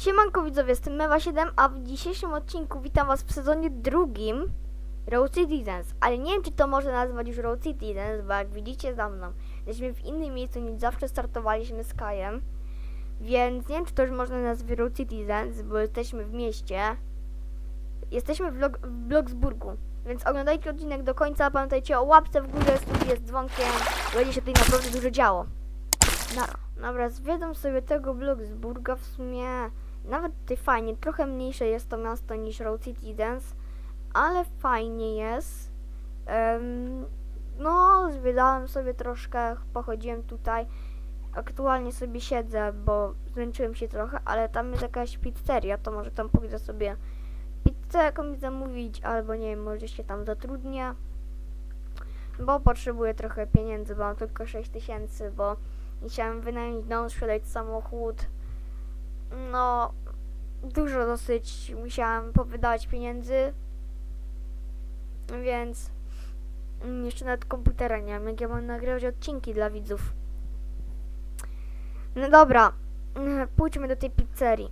Siemanko widzowie, jestem Mewa7, a w dzisiejszym odcinku witam was w sezonie drugim Road Citizens. Ale nie wiem, czy to można nazwać już Road Citizens, bo jak widzicie za mną, jesteśmy w innym miejscu niż zawsze startowaliśmy z Kajem. Więc nie wiem, czy to już można nazwać Road Citizens, bo jesteśmy w mieście. Jesteśmy w, Log- w Bloksburgu. Więc oglądajcie odcinek do końca, pamiętajcie o łapce w górę, subie z dzwonkiem, będzie się tutaj naprawdę dużo działo. Nara. Dobra, zwiedzam sobie tego Bloksburga w sumie nawet tutaj fajnie, trochę mniejsze jest to miasto niż Road Citizens, ale fajnie jest. Em, no, zwiedzałem sobie troszkę, pochodziłem tutaj. Aktualnie sobie siedzę, bo zmęczyłem się trochę, ale tam jest jakaś pizzeria, to może tam pójdę sobie pizzę jakąś zamówić, albo nie wiem, może się tam zatrudnię. Bo potrzebuję trochę pieniędzy, bo mam tylko 6 tysięcy, bo chciałem wynająć dom, sprzedać samochód. No, dużo dosyć musiałam powydawać pieniędzy, więc jeszcze nawet komputera nie mam, jak ja mam nagrywać odcinki dla widzów. No dobra, pójdźmy do tej pizzerii.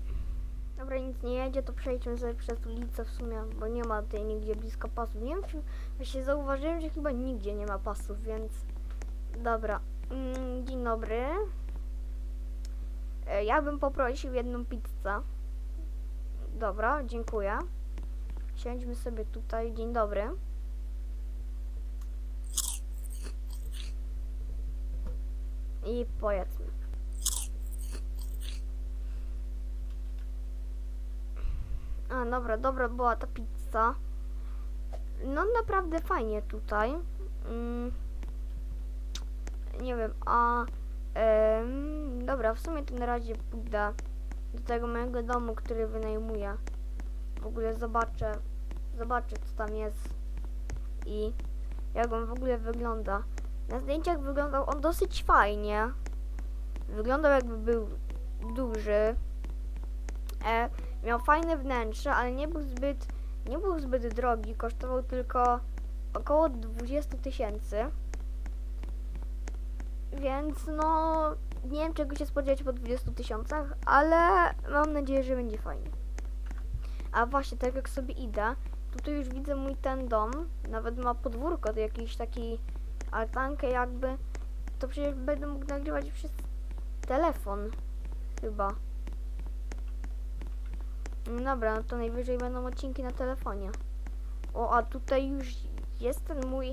Dobra, nic nie jedzie, to przejdźmy sobie przez ulicę w sumie, bo nie ma tutaj nigdzie blisko pasów. Nie wiem, czy właśnie zauważyłem, że chyba nigdzie nie ma pasów, więc dobra. Mm, Dzień dobry. E, Ja bym poprosił jedną pizzę. Dobra, dziękuję. Siądźmy sobie tutaj. Dzień dobry. I pojedzmy. A, dobra, dobra była ta pizza. No naprawdę fajnie tutaj. Mm, nie wiem, a Em, dobra, w sumie to na razie pójdę do tego mojego domu, który wynajmuję. W ogóle zobaczę, zobaczę co tam jest i jak on w ogóle wygląda. Na zdjęciach wyglądał on dosyć fajnie. Wyglądał jakby był duży. E, miał fajne wnętrze, ale nie był zbyt, nie był zbyt drogi. Kosztował tylko około 20 tysięcy. Więc no, nie wiem czego się spodziewać po 20 tysiącach, ale mam nadzieję, że będzie fajnie. A właśnie, tak jak sobie idę, tutaj już widzę mój ten dom, nawet ma podwórko, to jakiś taki altankę jakby, to przecież będę mógł nagrywać przez telefon, chyba. No Dobra, no to najwyżej będą odcinki na telefonie. O, a tutaj już jest ten mój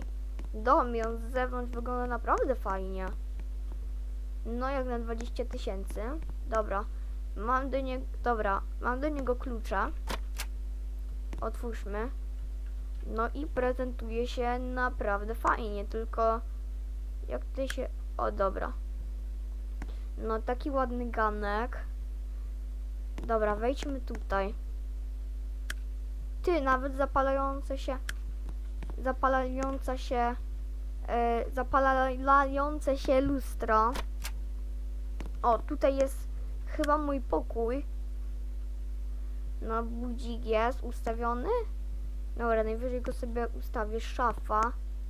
dom i on z zewnątrz wygląda naprawdę fajnie. No jak na 20 tysięcy. Dobra. Mam do niego. Dobra, mam do niego klucza. Otwórzmy. No i prezentuje się naprawdę fajnie, tylko jak ty się. O dobra. No taki ładny ganek. Dobra, wejdźmy tutaj. Ty, nawet zapalające się. Zapalająca się. E, zapalające się lustro. O, tutaj jest chyba mój pokój. No, budzik jest ustawiony. Dobra, najwyżej go sobie ustawię. Szafa.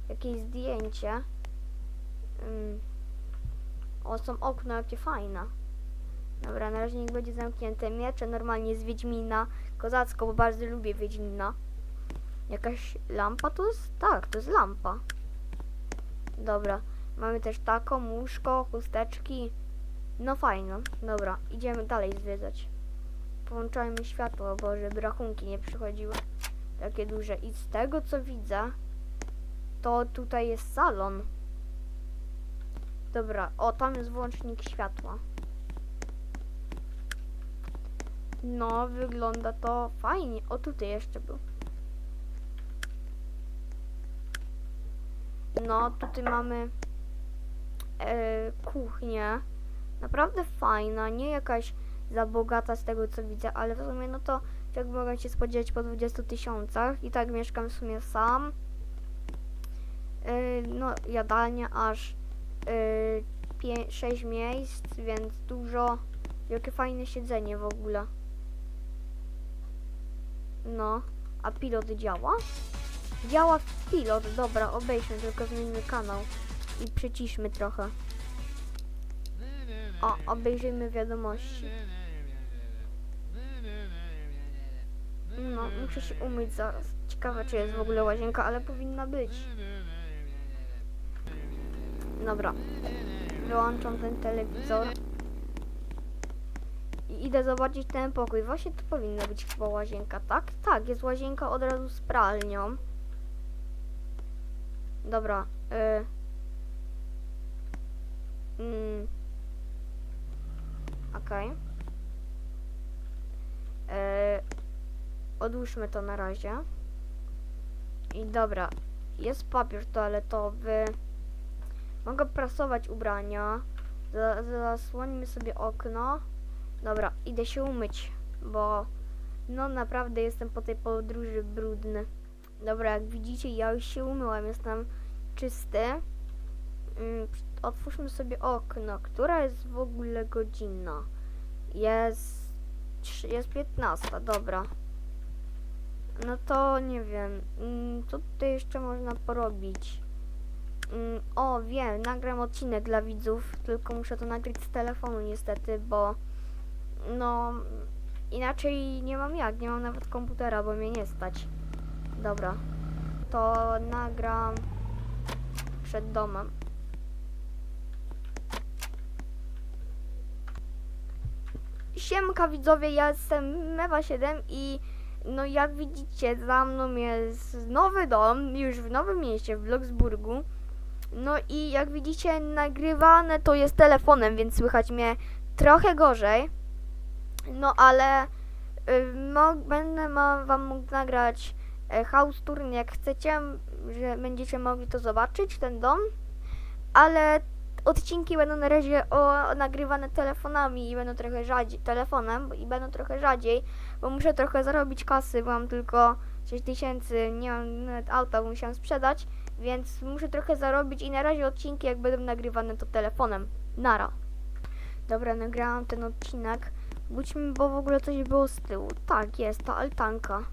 Jakieś zdjęcie. Mm. O, są okna, jakie fajne. Dobra, na razie niech będzie zamknięte. Miecze normalnie z Wiedźmina. Kozacko, bo bardzo lubię Wiedźmina. Jakaś lampa to jest? Tak, to jest lampa. Dobra. Mamy też taką, łóżko, chusteczki. No fajno. Dobra, idziemy dalej zwiedzać. Połączajmy światło, bo żeby rachunki nie przychodziły. Takie duże. I z tego co widzę, to tutaj jest salon. Dobra, o tam jest włącznik światła. No, wygląda to fajnie. O, tutaj jeszcze był. No, tutaj mamy e, kuchnię. Naprawdę fajna, nie jakaś za bogata z tego co widzę, ale w sumie no to jak mogę się spodziewać po 20 tysiącach i tak mieszkam w sumie sam. E, no, jadalnia aż e, 6 miejsc, więc dużo. Jakie fajne siedzenie w ogóle. No, a pilot działa? Działa pilot, dobra, obejrzmy, tylko zmieńmy kanał i przyciszmy trochę. O, obejrzyjmy wiadomości. Muszę się umyć zaraz. Ciekawe, czy jest w ogóle łazienka, ale powinna być. Dobra. Wyłączam ten telewizor. I idę zobaczyć ten pokój. Właśnie tu powinna być chyba łazienka, tak? Tak, jest łazienka od razu z pralnią. Dobra. Y... Mm. Okej. E, odłóżmy to na razie. I dobra, jest papier toaletowy. Mogę prasować ubrania. Za, zasłonimy sobie okno. Dobra, idę się umyć, bo no naprawdę jestem po tej podróży brudny. Dobra, jak widzicie, ja już się umyłam, jestem czysty. Mm, otwórzmy sobie okno. Która jest w ogóle godzina? Jest jest 15, dobra. No to nie wiem. Mm, Co tutaj jeszcze można porobić? Mm, O, wiem, nagram odcinek dla widzów, tylko muszę to nagrać z telefonu niestety, bo no inaczej nie mam jak, nie mam nawet komputera, bo mnie nie stać. Dobra. To nagram przed domem. Siemka widzowie, ja jestem Mewa7 i no jak widzicie za mną jest nowy dom, już w nowym mieście, w Bloksburgu. No i jak widzicie nagrywane to jest telefonem, więc słychać mnie trochę gorzej. No ale y, będę ma, wam mógł nagrać e, house tour jak chcecie, że będziecie mogli to zobaczyć, ten dom. Ale odcinki będą na razie o, nagrywane telefonami i będą trochę rzadziej, telefonem i będą trochę rzadziej, bo muszę trochę zarobić kasy, bo mam tylko 6 tysięcy, nie mam nawet auta, bo musiałam sprzedać, więc muszę trochę zarobić i na razie odcinki jak będą nagrywane to telefonem. Nara. Dobra, nagrałam ten odcinek. Budźmy, bo w ogóle coś było z tyłu. Tak, jest, ta altanka.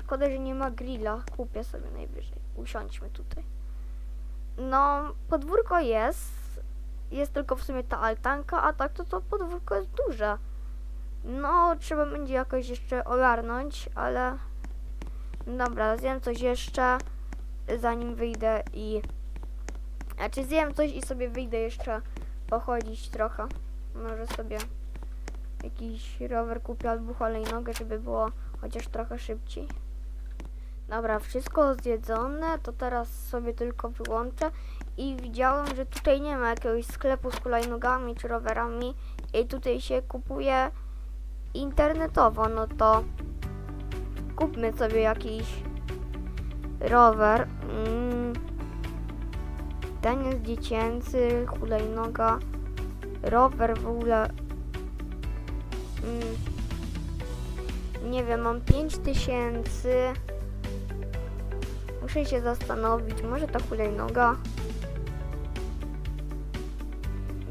Szkoda, że nie ma grilla. Kupię sobie najwyżej. Usiądźmy tutaj. No, podwórko jest. Jest tylko w sumie ta altanka, a tak to to podwórko jest duże. No, trzeba będzie jakoś jeszcze ogarnąć, ale... Dobra, zjem coś jeszcze, zanim wyjdę i... Znaczy zjem coś i sobie wyjdę jeszcze pochodzić trochę. Może sobie jakiś rower kupię albo hulajnogę, żeby było chociaż trochę szybciej. Dobra, wszystko zjedzone, to teraz sobie tylko wyłączę i widziałem, że tutaj nie ma jakiegoś sklepu z hulajnogami czy rowerami i tutaj się kupuje internetowo, no to kupmy sobie jakiś rower. Mm. Ten jest dziecięcy, hulajnoga, rower w ogóle. Mm. Nie wiem, mam 5000. Muszę się zastanowić, może ta hulajnoga.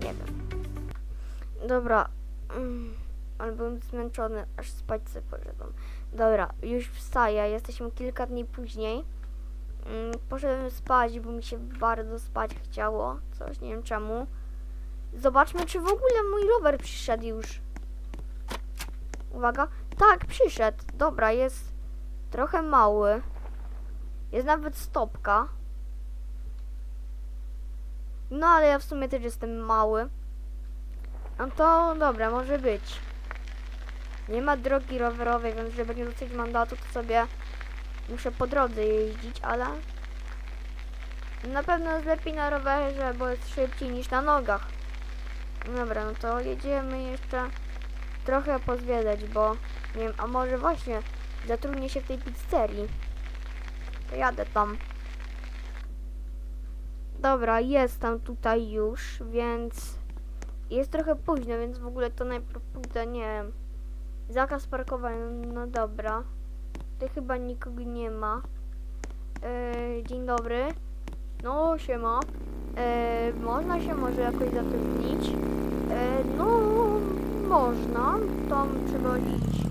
Nie wiem. Dobra. Mm. Ale byłem zmęczony, aż spać sobie poszedłem. Dobra, już wstaję, jesteśmy kilka dni później. Mm, Poszedłem spać, bo mi się bardzo spać chciało. Coś, nie wiem czemu. Zobaczmy, czy w ogóle mój rower przyszedł już. Uwaga. Tak, przyszedł. Dobra, jest trochę mały. Jest nawet stopka. No, ale ja w sumie też jestem mały. No to dobra, może być. Nie ma drogi rowerowej, więc żeby nie rzucić mandatu, to sobie muszę po drodze jeździć, ale na pewno jest lepiej na rowerze, bo jest szybciej niż na nogach. Dobra, no to jedziemy jeszcze trochę pozwiedzać, bo nie wiem, a może właśnie zatrudnię się w tej pizzerii. Jadę tam. Dobra, jestem tutaj już, więc jest trochę późno, więc w ogóle to najpierw pójdę, nie wiem, zakaz parkowania, no dobra. Tutaj chyba nikogo nie ma. E, dzień dobry. No, siema. E, można się może jakoś zatrudnić? E, no, można. Tam iść.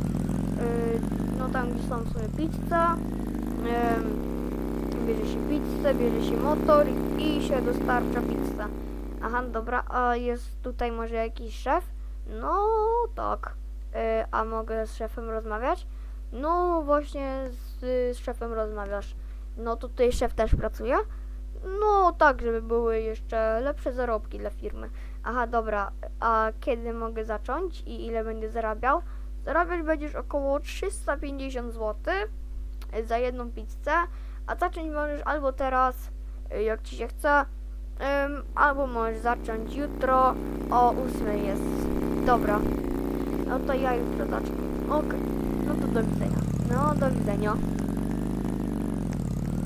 E, no tam gdzie są sobie pizza. Bierze się pizzę, bierze się motor i się dostarcza pizzę. Aha, dobra, a jest tutaj może jakiś szef? No, tak. E, a mogę z szefem rozmawiać? No właśnie z, z szefem rozmawiasz. No to tutaj szef też pracuje? No tak, żeby były jeszcze lepsze zarobki dla firmy. Aha, dobra, a kiedy mogę zacząć i ile będę zarabiał? Zarabiać będziesz około 350 zł za jedną pizzę, a zacząć możesz albo teraz, y, jak ci się chce, albo możesz zacząć jutro o 8 jest. Dobra, no to ja jutro zacznę. Okej, no to do widzenia. No, do widzenia.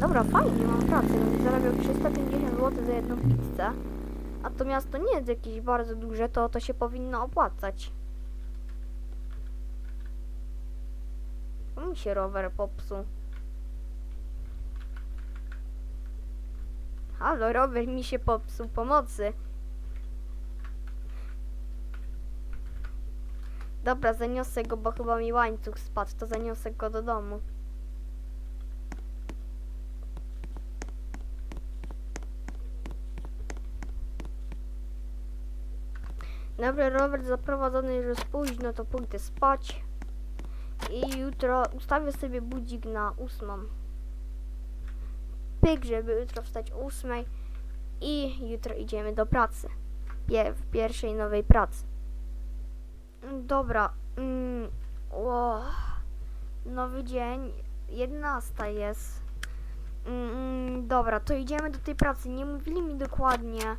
Dobra, fajnie, mam pracę. Będę zarabiał 350 zł za jedną pizzę. A to miasto nie jest jakieś bardzo duże, to to się powinno opłacać. Mi się rower popsuł. Halo, rower mi się popsuł, pomocy. Dobra, zaniosę go, bo chyba mi łańcuch spadł, to zaniosę go do domu. Dobra, Robert zaprowadzony już jest późno, to pójdę spać. I jutro ustawię sobie budzik na ósmą. Pyk, żeby jutro wstać o ósmej. I jutro idziemy do pracy. W pierwszej nowej pracy. Dobra. Mm, o, nowy dzień. 11 jest. Mm, dobra, to idziemy do tej pracy. Nie mówili mi dokładnie,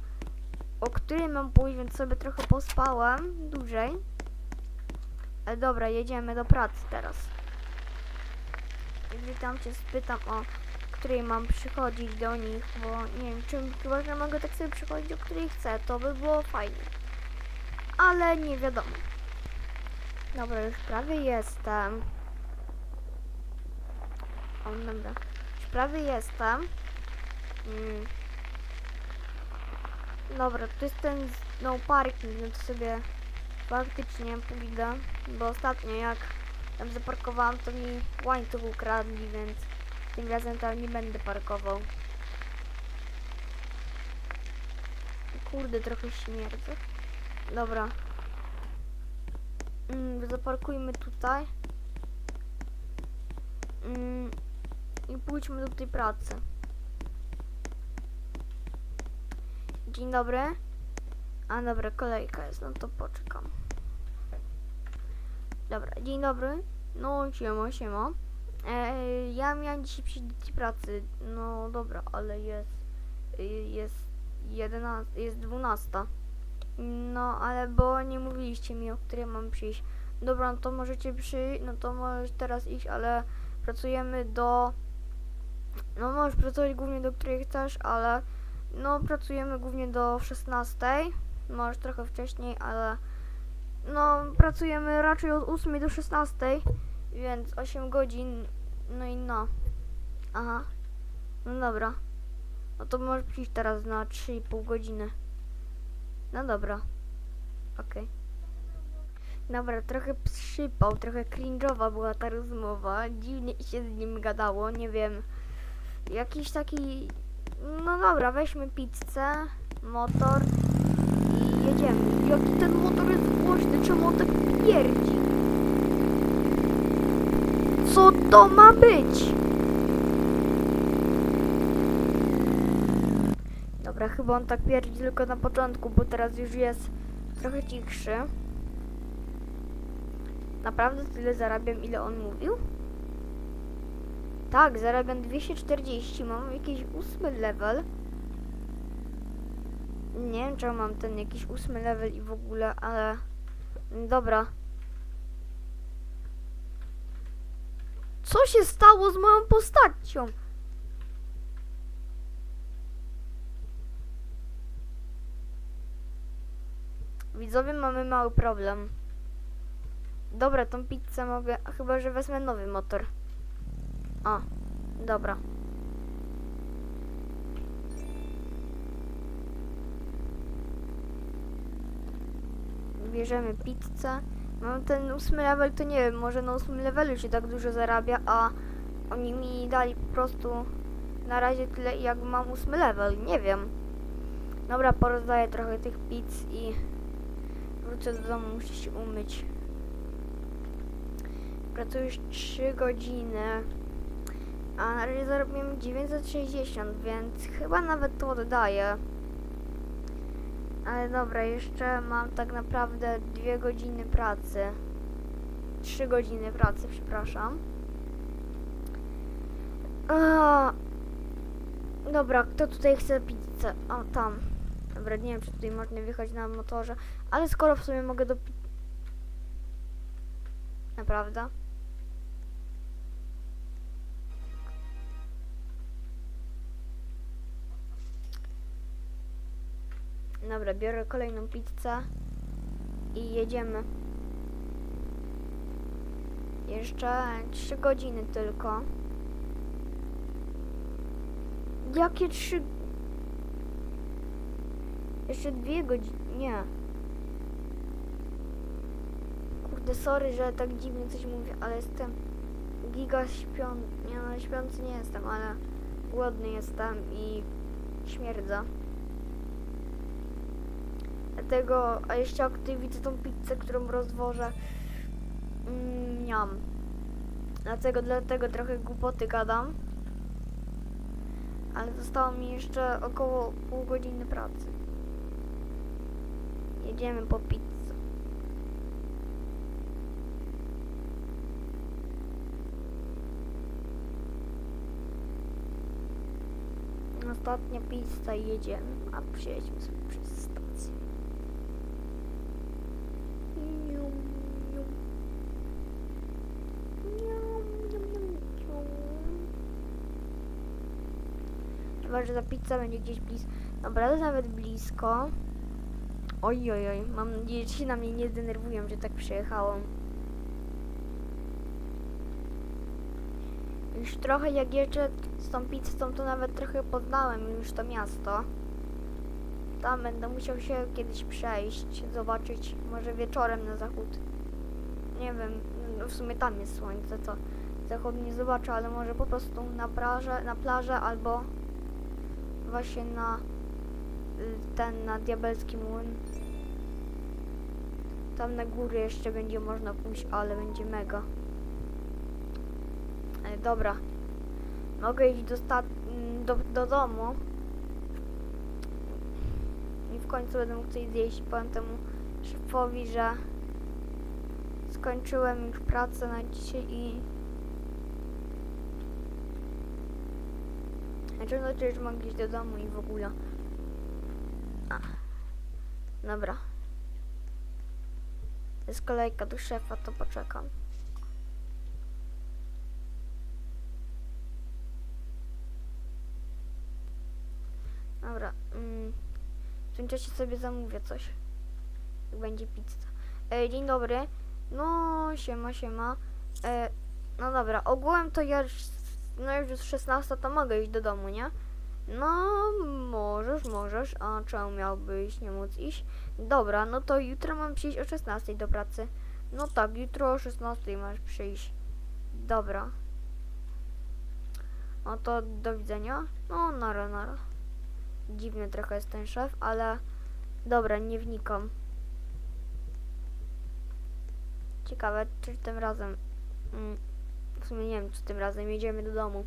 o której mam pójść, więc sobie trochę pospałem dłużej. Ale dobra, jedziemy do pracy teraz. Gdzie tam cię spytam o której mam przychodzić do nich, bo nie wiem, czym chyba, że mogę tak sobie przychodzić, o której chcę, to by było fajnie. Ale nie wiadomo. Dobra, już prawie jestem. O, dobra. Już prawie jestem. Mm. Dobra, to jest ten no parking, no to sobie faktycznie pójdę, bo ostatnio jak tam zaparkowałam, to mi łańcuch ukradli, więc tym razem tam nie będę parkował. Kurde, trochę śmierdzę. Dobra. Mm, zaparkujmy tutaj. Mm, I pójdźmy do tej pracy. Dzień dobry. A dobra, kolejka jest, no to poczekam. Dobra, dzień dobry. No, siema, siema. E, ja miałam dzisiaj przyjść do pracy. No dobra, ale jest. y, Jest 11, jest 12. No, ale bo nie mówiliście mi, o której mam przyjść. Dobra, no to możecie przyjść, no to możesz teraz iść, ale pracujemy do. No, możesz pracować głównie do której chcesz, ale. No, pracujemy głównie do 16. Możesz trochę wcześniej, ale. No, pracujemy raczej od 8 do 16. Więc 8 godzin, no i no. Aha. No dobra. No to możesz przyjść teraz na 3,5 godziny. No dobra. Okej. Dobra, trochę przypał, trochę cringe'owa była ta rozmowa. Dziwnie się z nim gadało, nie wiem. Jakiś taki... No dobra, weźmy pizzę, motor i jedziemy. Jaki ten motor jest głośny, czemu on tak pierdzi? Co to ma być? Dobra, chyba on tak pierdzi tylko na początku, bo teraz już jest trochę cichszy. Naprawdę tyle zarabiam, ile on mówił? Tak, zarabiam 240, mam jakiś ósmy level. Nie wiem, czemu mam ten jakiś ósmy level i w ogóle, ale... Dobra. Co się stało z moją postacią? Widzowie, mamy mały problem. Dobra, tą pizzę mogę, chyba, że wezmę nowy motor. O, dobra. Bierzemy pizzę. Mam ten ósmy level, to nie wiem, może na ósmym levelu się tak dużo zarabia, a oni mi dali po prostu na razie tyle, jak mam ósmy level, nie wiem. Dobra, porozdaję trochę tych pizz i wrócę do domu, muszę się umyć. Pracujesz 3 godziny. A na razie zarobiłem 960, więc chyba nawet to oddaję. Ale dobra, jeszcze mam tak naprawdę 2 godziny pracy. 3 godziny pracy, przepraszam. A, dobra, kto tutaj chce pizzę? O, tam. Dobra, nie wiem, czy tutaj można wjechać na motorze, ale skoro w sumie mogę do... Naprawdę? Dobra, biorę kolejną pizzę i jedziemy. Jeszcze 3 godziny tylko. Jakie 3 Jeszcze dwie godziny. Nie. Kurde, sorry, że tak dziwnie coś mówię, ale jestem giga śpiący. Nie no, śpiący nie jestem, ale głodny jestem i śmierdzę. Dlatego, a jeszcze jak widzę tą pizzę, którą rozwożę, mm, miam. Dlatego, dlatego trochę głupoty gadam. Ale zostało mi jeszcze około pół godziny pracy. Jedziemy po pizzę. Ostatnia pizza i jedziemy. A przejedźmy sobie przez stację. Że ta pizza będzie gdzieś blisko. Dobra, to nawet blisko. Oj, oj, oj. Mam nadzieję, że się na mnie nie zdenerwują, że tak przyjechałam. Już trochę jak jeżdżę z tą pizzą, to nawet trochę poznałem już to miasto. Tam będę musiał się kiedyś przejść, zobaczyć, może wieczorem na zachód. Nie wiem, no w sumie tam jest słońce, to zachód nie zobaczę, ale może po prostu na plażę, na plażę albo właśnie na y, ten, na diabelski młyn. Tam na górę jeszcze będzie można pójść, ale będzie mega. E, dobra. Mogę iść do, sta- m, do, do domu. I w końcu będę mógł coś zjeść. Powiem temu szefowi, że skończyłem już pracę na dzisiaj i... Znaczy, no to już mogę iść do domu i w ogóle. A. Dobra. Jest kolejka do szefa, to poczekam. Dobra. Mm, w tym czasie sobie zamówię coś. Jak będzie pizza. E, dzień dobry. No, siema, siema. E, no dobra, ogółem to ja już, no już jest 16, to mogę iść do domu, nie? No, możesz, możesz. A czemu miałbyś nie móc iść? Dobra, no to jutro mam przyjść o 16 do pracy. No tak, jutro o 16 masz przyjść. Dobra. No to do widzenia. No, nara, nara. Dziwny trochę jest ten szef, ale dobra, nie wnikam. Ciekawe, czy tym razem. Mm, w sumie nie wiem, czy tym razem jedziemy do domu.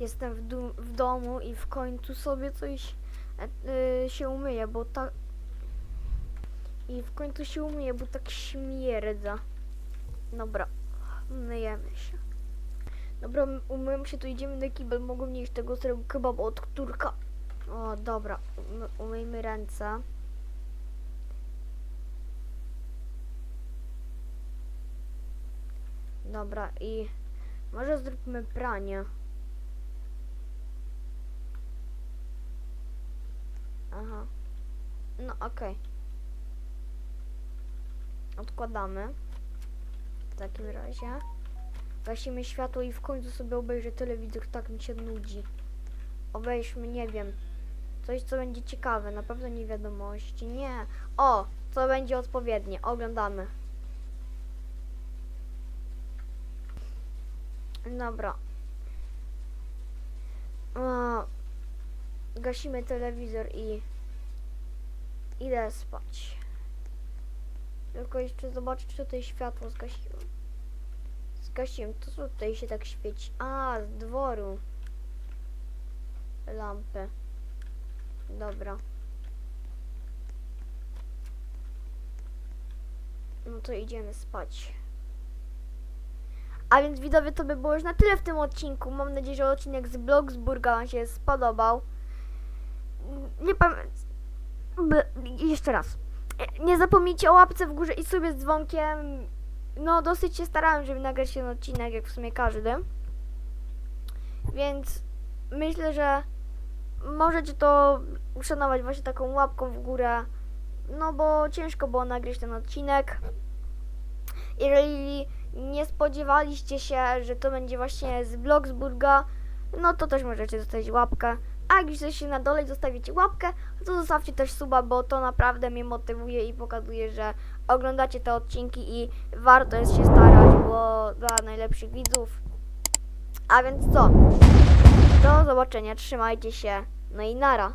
Jestem w, w domu i w końcu sobie coś e, y, się umyję, bo tak. I w końcu się umyję, bo tak śmierdza. Dobra, myjemy się. Dobra, umyłem się, to idziemy na kibel. Mogą nie jeść tego kebaba od turka. O, dobra, umy, umyjmy ręce. Dobra, i może zróbmy pranie. Aha. No, okej. Odkładamy. W takim razie. Gasimy światło i w końcu sobie obejrzę telewizor, tak mi się nudzi. Obejrzmy, nie wiem. Coś, co będzie ciekawe, na pewno nie wiadomości. Nie. O, co będzie odpowiednie. Oglądamy. Dobra. O, gasimy telewizor i idę spać. Tylko jeszcze zobaczyć, czy tutaj światło zgasiłem. zgasiłem. To co tutaj się tak świeci? A, z dworu. Lampy. Dobra. No to idziemy spać. A więc widzowie, to by było już na tyle w tym odcinku. Mam nadzieję, że odcinek z Bloksburga Wam się spodobał. Nie pamiętam. Jeszcze raz. Nie zapomnijcie o łapce w górze i sobie z dzwonkiem. No, dosyć się starałem, żeby nagrać ten odcinek, jak w sumie każdy. Więc myślę, że możecie to uszanować właśnie taką łapką w górę. No, bo ciężko było nagrać ten odcinek. Jeżeli nie spodziewaliście się, że to będzie właśnie z Bloksburga, no to też możecie zostawić łapkę. A jak jesteście na dole zostawicie łapkę, to zostawcie też suba, bo to naprawdę mnie motywuje i pokazuje, że oglądacie te odcinki i warto jest się starać, bo dla najlepszych widzów. A więc co? Do zobaczenia, trzymajcie się, no i nara.